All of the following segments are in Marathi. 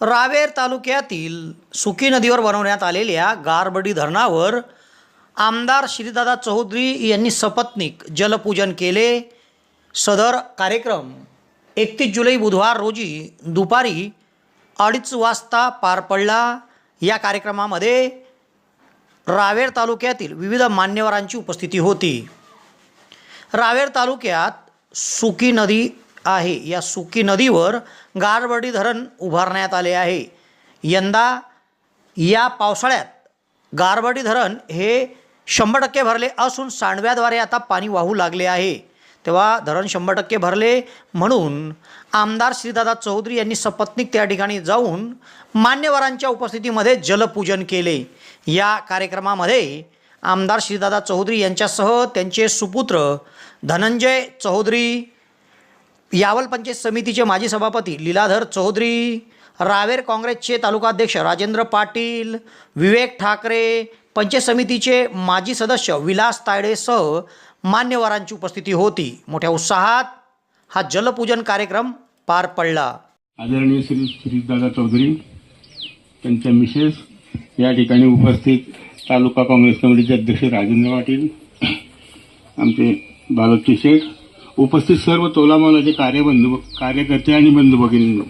रावेर तालुक्यातील सुकी नदीवर बनवण्यात आलेल्या गारबडी धरणावर आमदार श्रीदादा चौधरी यांनी सपत्नीक जलपूजन केले. सदर कार्यक्रम एकतीस जुलै बुधवार रोजी दुपारी अडीच वाजता पार पडला. या कार्यक्रमामध्ये रावेर तालुक्यातील विविध मान्यवरांची उपस्थिती होती. रावेर तालुक्यात सुकी नदी आहे. या सुकी नदीवर गारबडी धरण उभारण्यात आले आहे. यंदा या पावसाळ्यात गारबडी धरण हे शंभर टक्के भरले असून सांडव्याद्वारे आता पाणी वाहू लागले आहे. तेव्हा धरण शंभर टक्के भरले म्हणून आमदार श्रीदादा चौधरी यांनी सपत्नीक त्या ठिकाणी जाऊन मान्यवरांच्या उपस्थितीमध्ये जलपूजन केले. या कार्यक्रमामध्ये आमदार श्रीदादा चौधरी यांच्यासह त्यांचे सुपुत्र धनंजय चौधरी यावल पंचायत समितीचे माजी सभापती लीलाधर चौधरी रावेर काँग्रेसचे तालुकाध्यक्ष राजेंद्र पाटील विवेक ठाकरे पंचायत समितीचे माजी सदस्य विलास तायडेसह मान्यवरांची उपस्थिती होती. मोठ्या उत्साहात हा जलपूजन कार्यक्रम पार पडला. आदरणीय श्री श्रीदादा चौधरी त्यांच्या मिसेस या ठिकाणी उपस्थित तालुका काँग्रेस कमिटीचे अध्यक्ष राजेंद्र पाटील आमचे बालकची शेठ उपस्थित सर्व तोलामोलाचे कार्यबंधू कार्यकर्ते आणि बंधू भगिनींनो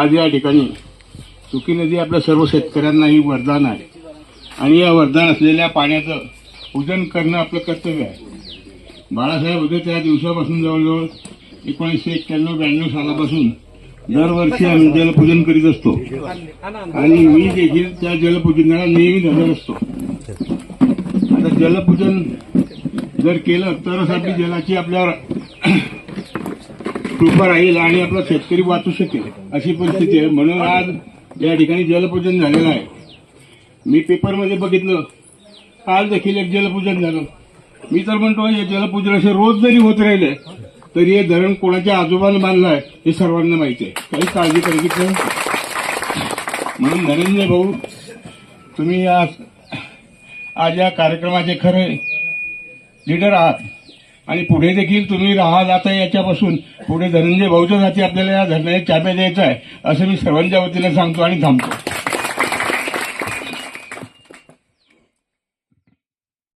आज या ठिकाणी सुकी नदी आपल्या सर्व शेतकऱ्यांनाही वरदान आहे. आणि या वरदान असलेल्या पाण्याचं पूजन करणं आपलं कर्तव्य आहे. बाळासाहेब होते त्या दिवसापासून जवळजवळ एकोणीसशे एक्क्याण्णव ब्याण्णव सालापासून दरवर्षी आम्ही जलपूजन करीत असतो. आणि मी देखील त्या जलपूजनाला नेहमी हजर असतो. आता जलपूजन जर केलं तरच आपली जलाची आपल्यावर कृपा राहील आणि आपला शेतकरी वाचू शकेल अशी परिस्थिती आहे. म्हणून आज या ठिकाणी जलपूजन झालेलं आहे. मी पेपरमध्ये बघितलं. आज देखील एक जलपूजन झालं. मी तर म्हणतो हे जलपूजन असे रोज जरी होत राहिले तरी हे धरण कोणाच्या आजोबानं बांधलं आहे हे सर्वांना माहिती आहे. काही काळजी करायची नाही. म्हणून धनंजय भाऊ तुम्ही आज आज या कार्यक्रमाचे खरे लीडर आहात. आणि पुढे देखील तुम्ही राहाल आता याच्यापासून पुढे धनंजय भाऊच्या हाती आपल्याला या धरणाच्या चाब्या द्यायचा आहे असं मी सर्वांच्या वतीनं सांगतो आणि थांबतो.